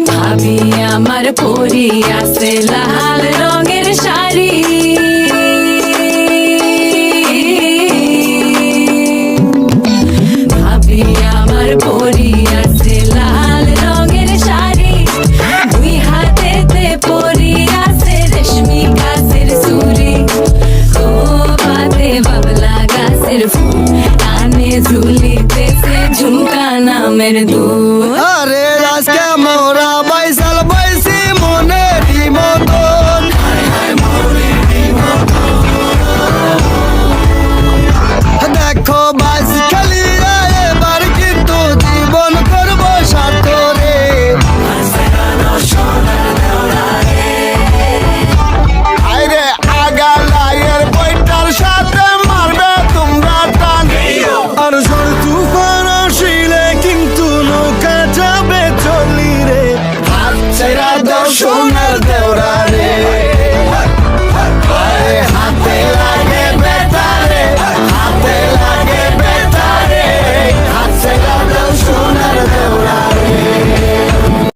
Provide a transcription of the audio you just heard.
ভাবি আমার পরি আছে লাল রঙের শাড়ি। ভাবি আমার পরি আছে লাল রঙের শাড়ি। দুই হাতেতে পরি আছে রেশমি গাছের সুরি ও বাতে বাবলা গাছের ফুল, কানে ঝুলিতেছে ঝুমকা নামের দু আরে আজকে মোরা